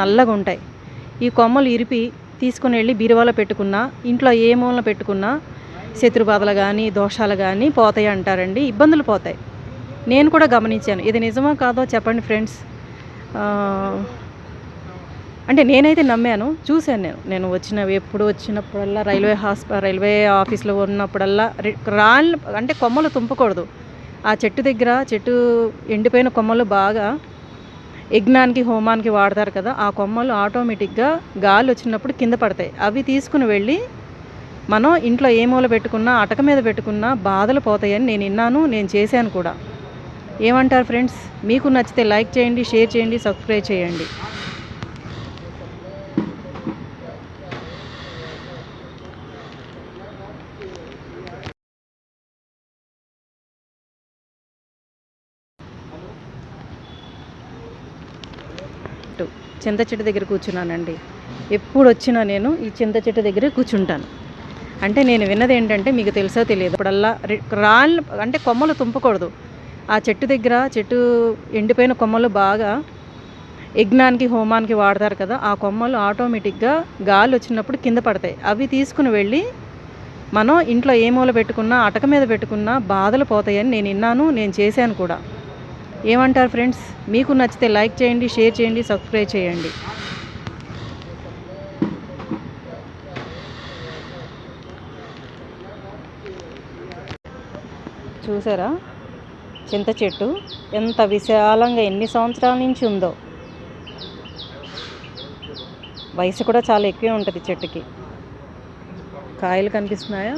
నల్లగా ఉంటాయి ఈ కొమ్మలు ఇరిపి తీసుకుని వెళ్ళి బీరువాలో పెట్టుకున్నా ఇంట్లో ఏ మూలన పెట్టుకున్నా శత్రుబాధలు కానీ దోషాలు కానీ పోతాయి అంటారండి. ఇబ్బందులు పోతాయి. నేను కూడా గమనించాను. ఇది నిజమో కాదో చెప్పండి ఫ్రెండ్స్. అంటే నేనైతే నమ్మాను. చూశాను నేను. నేను వచ్చిన ఎప్పుడు వచ్చినప్పుడల్లా రైల్వే హాస్ప రైల్వే ఆఫీస్లో ఉన్నప్పుడల్లా రి- అంటే కొమ్మలు తుంపకూడదు. ఆ చెట్టు దగ్గర చెట్టు ఎండిపోయిన కొమ్మలు బాగా యజ్ఞానికి హోమానికి వాడతారు కదా ఆ కొమ్మలు ఆటోమేటిక్గా గాలి వచ్చినప్పుడు కింద పడతాయి. అవి తీసుకుని వెళ్ళి మనం ఇంట్లో ఏ మూల పెట్టుకున్నా అటక మీద పెట్టుకున్నా బాధలు పోతాయని నేను విన్నాను నేను చేశాను కూడా. ఏమంటారు ఫ్రెండ్స్? మీకు నచ్చితే లైక్ చేయండి షేర్ చేయండి సబ్స్క్రైబ్ చేయండి. చెట్టు చింత చెట్టు దగ్గర కూర్చున్నానండి. ఎప్పుడు వచ్చినా నేను ఈ చింత చెట్టు దగ్గరే కూర్చుంటాను. అంటే నేను విన్నది ఏంటంటే మీకు తెలుసో తెలియదు ఇప్పుడల్లా రాళ్ళు అంటే కొమ్మలు తుంపకూడదు. ఆ చెట్టు దగ్గర చెట్టు ఎండిపోయిన కొమ్మలు బాగా యజ్ఞానికి హోమానికి వాడతారు కదా ఆ కొమ్మలు ఆటోమేటిక్గా గాలి వచ్చినప్పుడు కింద పడతాయి. అవి తీసుకుని వెళ్ళి మనం ఇంట్లో ఏ మూల పెట్టుకున్నా అటక మీద పెట్టుకున్నా బాధలు పోతాయని నేను విన్నాను నేను చేశాను కూడా. ఏమంటారు ఫ్రెండ్స్? మీకు నచ్చితే లైక్ చేయండి షేర్ చేయండి సబ్స్క్రైబ్ చేయండి. చూసారా? చింత చెట్టు ఎంత విశాలంగా ఎన్ని సంవత్సరాల నుంచి ఉందో. వయసు కూడా చాలా ఎక్కువే ఉంటుంది చెట్టుకి. కాయలు కనిపిస్తున్నాయా?